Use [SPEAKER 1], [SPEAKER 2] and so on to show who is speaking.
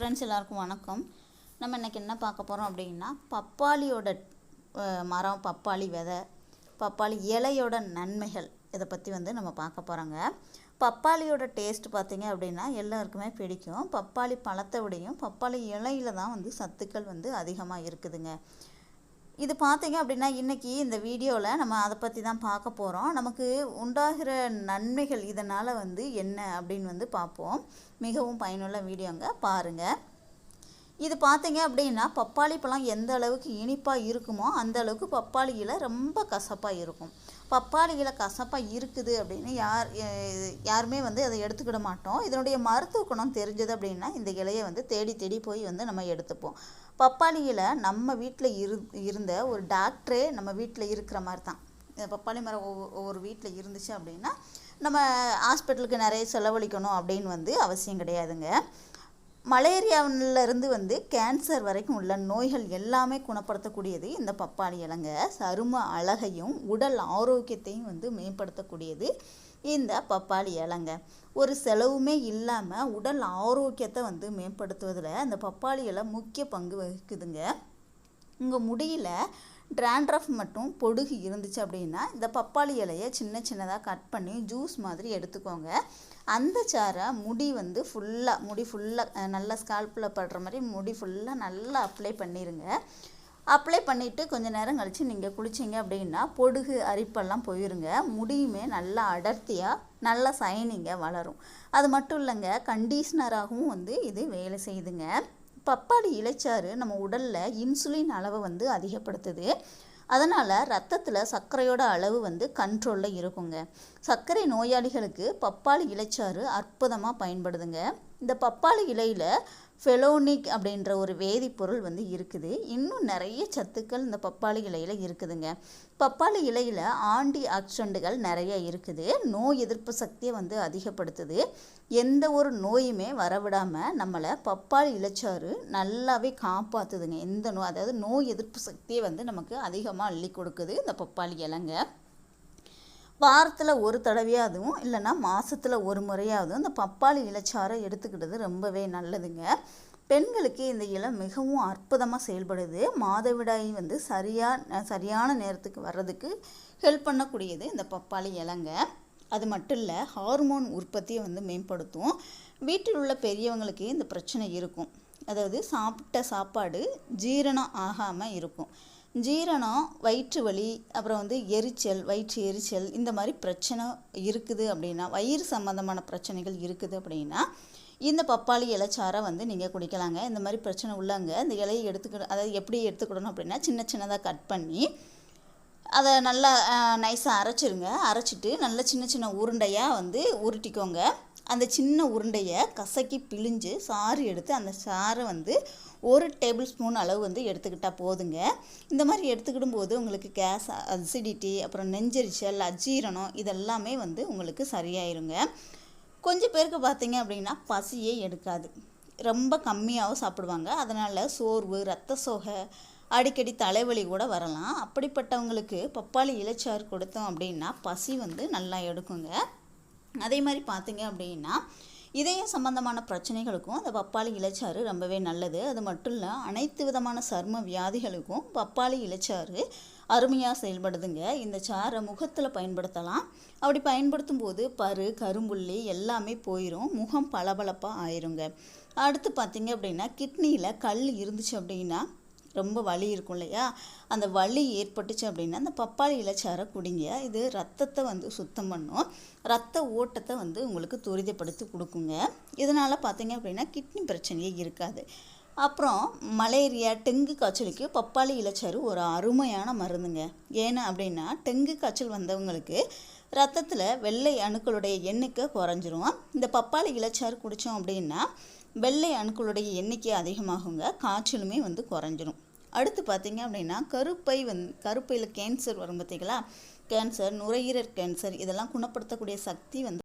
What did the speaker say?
[SPEAKER 1] Friends எல்லாருக்கும் வணக்கம். நம்ம இன்றைக்கி என்ன பார்க்க போகிறோம் அப்படின்னா பப்பாளியோட மரம் பப்பாளி விதை பப்பாளி இலையோட நன்மைகள் இதை பற்றி வந்து நம்ம பார்க்க போகிறோங்க பப்பாளியோட டேஸ்ட் பார்த்தீங்க அப்படின்னா எல்லாருக்குமே பிடிக்கும். பப்பாளி பழத்தை விடையும் பப்பாளி இலையில தான் வந்து சத்துக்கள் வந்து அதிகமாக இருக்குதுங்க. இது பார்த்தீங்க அப்படின்னா இன்றைக்கி இந்த வீடியோவில் நம்ம அதை பற்றி தான் பார்க்க போகிறோம் நமக்கு உண்டாகிற நன்மைகள் இதனால் வந்து என்ன அப்படின்னு வந்து பார்ப்போம். மிகவும் பயனுள்ள வீடியோங்க. பாருங்கள் இது பார்த்தீங்க அப்படின்னா பப்பாளி பழம் எந்த அளவுக்கு இனிப்பாக இருக்குமோ அந்த அளவுக்கு பப்பாளி இலை ரொம்ப கசப்பாக இருக்கும். பப்பாளி இலை கசப்பாக இருக்குது அப்படின்னு யார் யாருமே வந்து அதை எடுத்துக்கிட மாட்டோம். இதனுடைய மருத்துவ குணம் தெரிஞ்சது அப்படின்னா இந்த இலையை வந்து தேடி தேடி போய் வந்து நம்ம எடுத்துப்போம். பப்பாளி இலை நம்ம வீட்டில் இரு இருந்த ஒரு டாக்டரே நம்ம வீட்டில் இருக்கிற மாதிரி தான். பப்பாளி மரம் ஒவ்வொரு வீட்டில் இருந்துச்சு அப்படின்னா நம்ம ஹாஸ்பிட்டலுக்கு நிறைய செலவழிக்கணும் அப்படின்னு வந்து அவசியம் கிடையாதுங்க. மலேரியாவிலிருந்து வந்து கேன்சர் வரைக்கும் உள்ள நோய்கள் எல்லாமே குணப்படுத்தக்கூடியது இந்த பப்பாளி இலைங்க. சரும அழகையும் உடல் ஆரோக்கியத்தையும் வந்து மேம்படுத்தக்கூடியது இந்த பப்பாளி இலைங்க. ஒரு செலவுமே இல்லாமல் உடல் ஆரோக்கியத்தை வந்து மேம்படுத்துவதில் அந்த பப்பாளி இலை முக்கிய பங்கு வகிக்குதுங்க. உங்கள் முடியில் ட்ராண்ட்ரஃப் மட்டும் பொடுகு இருந்துச்சு அப்படின்னா இந்த பப்பாளி இலையை சின்ன சின்னதாக கட் பண்ணி ஜூஸ் மாதிரி எடுத்துக்கோங்க. அந்த சாரை முடி வந்து ஃபுல்லாக முடி ஃபுல்லாக நல்லா ஸ்கால்பில் படுற மாதிரி முடி ஃபுல்லாக நல்லா அப்ளை பண்ணிடுங்க அப்ளை பண்ணிவிட்டு கொஞ்ச நேரம் கழித்து நீங்கள் குளிச்சிங்க அப்படின்னா பொடுகு அரிப்பெல்லாம் போயிருங்க. முடியுமே நல்லா அடர்த்தியாக நல்லா சைனிங்காக வளரும். அது மட்டும் இல்லைங்க கண்டிஷ்னராகவும் வந்து இது வேலை செய்யுதுங்க. பப்பாளி இலைச்சாறு நம்ம உடலில் இன்சுலின் அளவை வந்து அதிகப்படுத்துது. அதனால் ரத்தத்தில் சர்க்கரையோட அளவு வந்து கண்ட்ரோலில் இருக்குங்க. சர்க்கரை நோயாளிகளுக்கு பப்பாளி இலைச்சாறு அற்புதமாக பயன்படுதுங்க. இந்த பப்பாளி இலையில் ஃபெலோனிக் அப்படின்ற ஒரு வேதிப்பொருள் வந்து இருக்குது. இன்னும் நிறைய சத்துக்கள் இந்த பப்பாளி இலையில் இருக்குதுங்க. பப்பாளி இலையில் ஆண்டி ஆக்சிடென்ட்டுகள் நிறைய இருக்குது. நோய் எதிர்ப்பு சக்தியை வந்து அதிகப்படுத்துது. எந்த ஒரு நோயுமே வரவிடாமல் நம்மளை பப்பாளி இலைச்சாறு நல்லாவே காப்பாற்றுதுங்க எந்த நோய் அதாவது நோய் எதிர்ப்பு சக்தியை வந்து நமக்கு அதிகமாக அள்ளி கொடுக்குது இந்த பப்பாளி இலைங்க. வாரத்தில் ஒரு தடவையாகவும் இல்லைன்னா மாதத்தில் ஒரு முறையாவதும் இந்த பப்பாளி இலைச்சாறை எடுத்துக்கிட்டது ரொம்பவே நல்லதுங்க. பெண்களுக்கு இந்த இலை மிகவும் அற்புதமாக செயல்படுது. மாதவிடாய் வந்து சரியாக சரியான நேரத்துக்கு வர்றதுக்கு ஹெல்ப் பண்ணக்கூடியது இந்த பப்பாளி இலைங்க. அது மட்டும் இல்லை ஹார்மோன் உற்பத்தியை வந்து மேம்படுத்தும். வீட்டில் உள்ள பெரியவங்களுக்கு இந்த பிரச்சனை இருக்கும். அதாவது சாப்பிட்ட சாப்பாடு ஜீரணம் ஆகாமல் இருக்கும். ஜீரணம் வயிற்று வலி அப்புறம் வந்து எரிச்சல் வயிற்று எரிச்சல் இந்த மாதிரி பிரச்சனை இருக்குது அப்படின்னா வயிறு சம்மந்தமான பிரச்சனைகள் இருக்குது அப்படின்னா இந்த பப்பாளி இலைச்சாரை வந்து நீங்கள் குடிக்கலாங்க. இந்த மாதிரி பிரச்சனை உள்ளாங்க. இந்த இலையை எடுத்துக்கிட அதாவது எப்படி எடுத்துக்கிடணும் அப்படின்னா சின்ன சின்னதாக கட் பண்ணி அதை நல்லா நைஸாக அரைச்சிருங்க. அரைச்சிட்டு நல்ல சின்ன சின்ன உருண்டையாக வந்து உருட்டிக்கோங்க. அந்த சின்ன உருண்டையை கசக்கி பிழிஞ்சு சாறு எடுத்து அந்த சாறை வந்து ஒரு டேபிள் ஸ்பூன் அளவு வந்து எடுத்துக்கிட்டால் போதுங்க. இந்த மாதிரி எடுத்துக்கிடும் போது உங்களுக்கு கேஸ் அசிடிட்டி அப்புறம் நெஞ்சரிச்சல் அஜீரணம் இதெல்லாமே வந்து உங்களுக்கு சரியாயிருங்க. கொஞ்சம் பேருக்கு பார்த்தீங்க அப்படின்னா பசியே எடுக்காது. ரொம்ப கம்மியாகவும் சாப்பிடுவாங்க. அதனால் சோர்வு ரத்த சோகை அடிக்கடி தலைவலி கூட வரலாம். அப்படிப்பட்டவங்களுக்கு பப்பாளி இலைச்சாறு கொடுத்தோம் அப்படின்னா பசி வந்து நல்லா எடுக்குங்க. அதே மாதிரி பார்த்தீங்க அப்படின்னா இதயம் சம்பந்தமான பிரச்சனைகளுக்கும் அந்த பப்பாளி இலைச்சாறு ரொம்பவே நல்லது. அது மட்டும் இல்லை அனைத்து விதமான சர்ம வியாதிகளுக்கும் பப்பாளி இலைச்சாறு அருமையாக செயல்படுதுங்க. இந்த சாறை முகத்தில் பயன்படுத்தலாம். அப்படி பயன்படுத்தும் போது பரு கரும்புள்ளி எல்லாமே போயிடும் முகம் பளபளப்பாக ஆயிருங்க. அடுத்து பார்த்தீங்க அப்படின்னா கிட்னியில் கல் இருந்துச்சு அப்படின்னா ரொம்ப வலி இருக்கும் இல்லையா? அந்த வலி ஏற்பட்டுச்சு அப்படின்னா அந்த பப்பாளி இலைச்சாரை குடிங்க. இது ரத்தத்தை வந்து சுத்தம் பண்ணும். ரத்த ஓட்டத்தை வந்து உங்களுக்கு துரிதப்படுத்தி கொடுக்குங்க. இதனால் பார்த்தீங்க அப்படின்னா கிட்னி பிரச்சனையே இருக்காது. அப்புறம் மலேரியா டெங்கு காய்ச்சலுக்கு பப்பாளி இலைச்சாறு ஒரு அருமையான மருந்துங்க. ஏன்னா அப்படின்னா டெங்கு காய்ச்சல் வந்தவங்களுக்கு ரத்தத்தில் வெள்ளை அணுக்களுடைய எண்ணிக்கை குறைஞ்சிரும். இந்த பப்பாளி இலைச்சாறு குடித்தோம் அப்படின்னா வெள்ளை அணுக்களுடைய எண்ணிக்கை அதிகமாகுங்க காய்ச்சலுமே வந்து குறைஞ்சிரும். அடுத்து பார்த்தீங்க அப்படின்னா கருப்பை வந் கருப்பையில் கேன்சர் வரும் பார்த்தீங்களா கேன்சர் நுரையீரல் கேன்சர் இதெல்லாம் குணப்படுத்தக்கூடிய சக்தி வந்து